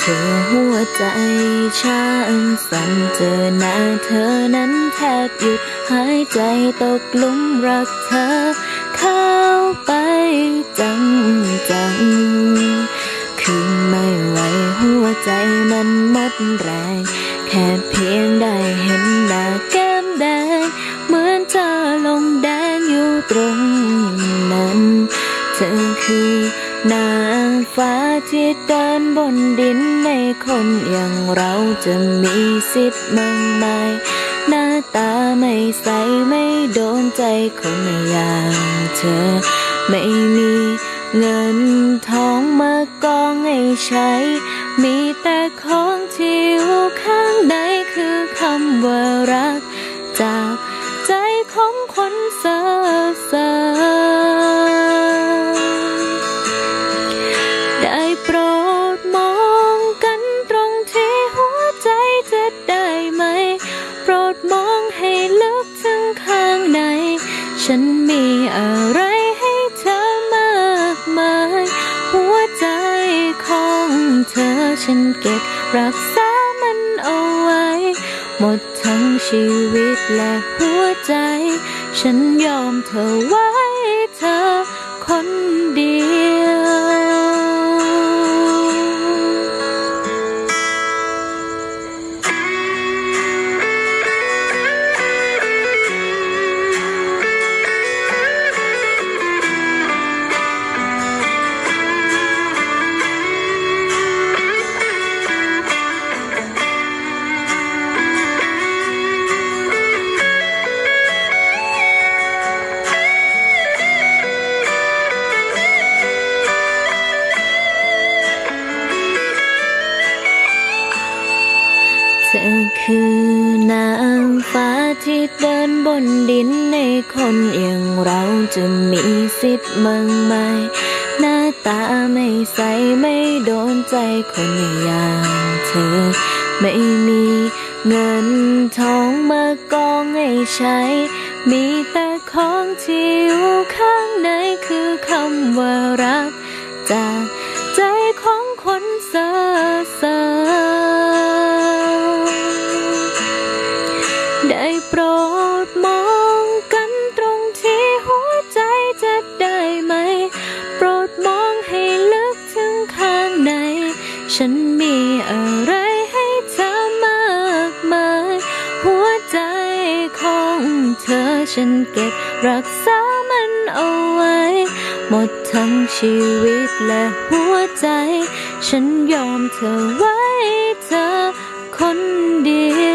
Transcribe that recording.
เธอหัวใจช้าสั่นเจอหน้าเธอนั้นแทบหยุดหายใจตกหลุมรักเธอ เข้าไปจังจังคือไม่ไหวหัวใจมันหมดแรง แค่เพียงได้เห็นหน้าแก้มแดง เหมือนเธอลงแดงอยู่ตรงนั้น เธอคือ นางฟ้าที่เดินบนดินในคนอย่างเราจะมีสิทธิ์มากมายหน้าตาไม่ใสไม่โดนใจคนอย่างเธอ ไม่มีเงินทองมากองให้ใช้ มีแต่ของที่อยู่ข้างในคือคำว่ารัก จากใจของคนเซ่ ฉันมีอะไรให้เธอมากมาย หัวใจของเธอฉันเก็บรักษามันเอาไว้ หมดทั้งชีวิตและหัวใจ ฉันยอมเธอไว้ ธอคือนางฟ้าที่เดินบนดินในคนอย่างเราจะมีสิทธิ์มากมายหน้าตาไม่ใสไม่โดนใจคนอย่างเธอ ไม่มีเงินทองมากองให้ใช้ มีแต่ของที่อยู่ข้างในคือคำว่ารัก จากใจของคนเซ่อเซอ ฉันมีอะไรให้เธอมากมาย หัวใจของเธอฉันเก็บรักษามันเอาไว้ หมดทั้งชีวิตและหัวใจ ฉันยอมเธอไว้เธอคนเดียว